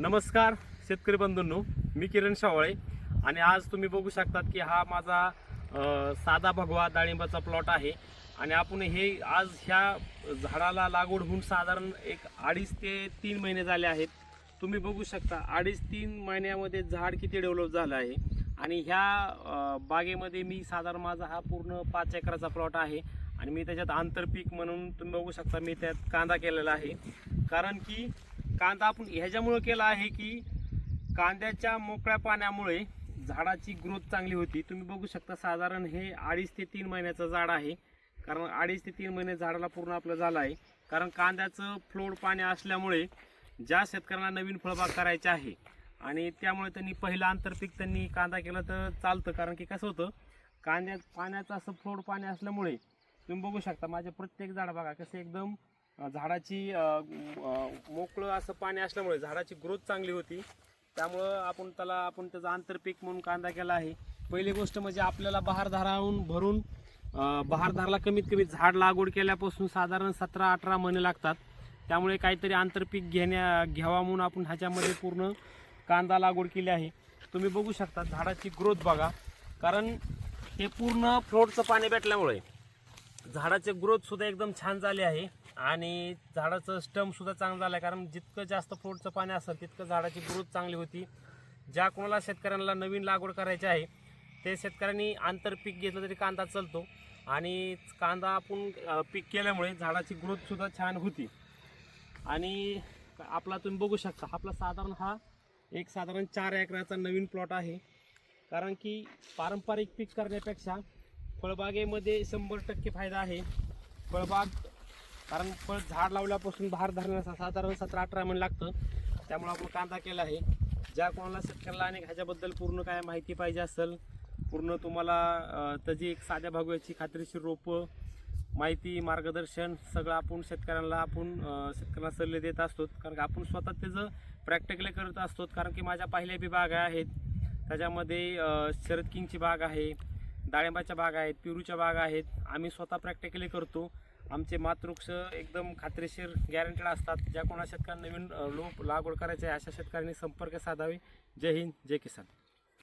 नमस्कार शेतकरी बंधूंनो. मी किरण शावळे आणि आज तुम्ही बघू शकतात की हा माझा साधा भगवा डाळिंबाचा प्लॉट आहे. आणि आपण हे आज ह्या झाडाला लागवड होऊन साधारण एक अडीच ते तीन महिने झाले आहेत. तुम्ही बघू शकता अडीच तीन महिन्यामध्ये झाड किती डेव्हलप झालं आहे. आणि ह्या बागेमध्ये मी साधारण माझा हा पूर्ण पाच एकराचा प्लॉट आहे. आणि मी त्याच्यात आंतरपीक म्हणून तुम्ही बघू शकता मी त्यात कांदा केलेला आहे. कारण की कांदा आपण ह्याच्यामुळं केला आहे की कांद्याच्या मोकळ्या पाण्यामुळे झाडाची ग्रोथ चांगली होती. तुम्ही बघू शकता साधारण हे अडीच ते तीन महिन्याचं झाड आहे. कारण अडीच ते तीन महिने झाडाला पूर्ण आपलं झालं आहे. कारण कांद्याचं फ्लोड पाणी असल्यामुळे ज्या शेतकऱ्यांना नवीन फळबाग करायचे आहे आणि त्यामुळे त्यांनी पहिलं आंतरपीक त्यांनी कांदा केला तर चालतं. कारण की कसं होतं कांद्यात पाण्याचं असं फ्लोड पाणी असल्यामुळे तुम्ही बघू शकता माझे प्रत्येक झाड बघा कसं एकदम झाडाची मोकळं असं पाणी असल्यामुळे झाडाची ग्रोथ चांगली होती. त्यामुळं आपण त्याला आपण त्याचं आंतरपीक म्हणून कांदा केला आहे. पहिली गोष्ट म्हणजे आपल्याला बहारधाराहून भरून बहारधाराला बहारधारला कमीत कमी झाड लागवड केल्यापासून साधारण सतरा अठरा महिने लागतात. त्यामुळे काहीतरी आंतरपीक घेण्या घ्यावा म्हणून आपण ह्याच्यामध्ये पूर्ण कांदा लागवड केली आहे. तुम्ही बघू शकता झाडाची ग्रोथ बघा. कारण हे पूर्ण फ्लोटचं पाणी भेटल्यामुळे झाडाचे ग्रोथ सुद्धा एकदम छान झाले आहे. आणि झाडाचं स्टम सुद्धा चांगलं झालं आहे कारण जितकं जास्त फ्रूटचं पाणी असेल तितकं झाडाची ग्रोथ चांगली होती. ज्या कोणाला शेतकऱ्यांना नवीन लागवड करायची आहे ते शेतकऱ्यांनी आंतरपीक घेतलं तरी कांदा चालतो. आणि कांदा आपण पीक केल्यामुळे झाडाची ग्रोथसुद्धा छान होती. आणि आपला तुम्ही बघू शकता आपला साधारण हा एक साधारण चार एकराचा नवीन प्लॉट आहे. कारण की पारंपरिक पीक करण्यापेक्षा फळबागेमध्ये शंभर टक्के फायदा आहे. फळबाग कारण फळ झाड लावल्यापासून भार धरण्याचा साधारण सतरा अठरा महिने लागतं. त्यामुळे आपण कांदा केला आहे. ज्या कोणाला शेतकऱ्याला आणि ह्याच्याबद्दल पूर्ण काय माहिती पाहिजे असेल पूर्ण तुम्हाला त्याची एक साध्या भागवायची खात्रीशीर रोपं माहिती मार्गदर्शन सगळं आपण शेतकऱ्यांना आपण शेतकऱ्यांना सल्ले देत असतो कारण का आपण स्वतः त्याचं प्रॅक्टिकली करत असतो कारण की माझ्या पहिल्या बी बागा आहेत. त्याच्यामध्ये शरद किंगची बाग आहे. डाळिंबाच्या बागा आहेत पेरूच्या बागा आहेत. आम्ही स्वतः प्रॅक्टिकली करतो. आमचे मातृक्ष एकदम खात्रीशीर गॅरंटेड असतात. ज्या कोणा शेतकऱ्यांना नवीन लोप लोक लागवड करायचे आहे अशा शेतकऱ्यांनी संपर्क साधावे. जय हिंद जय किसान.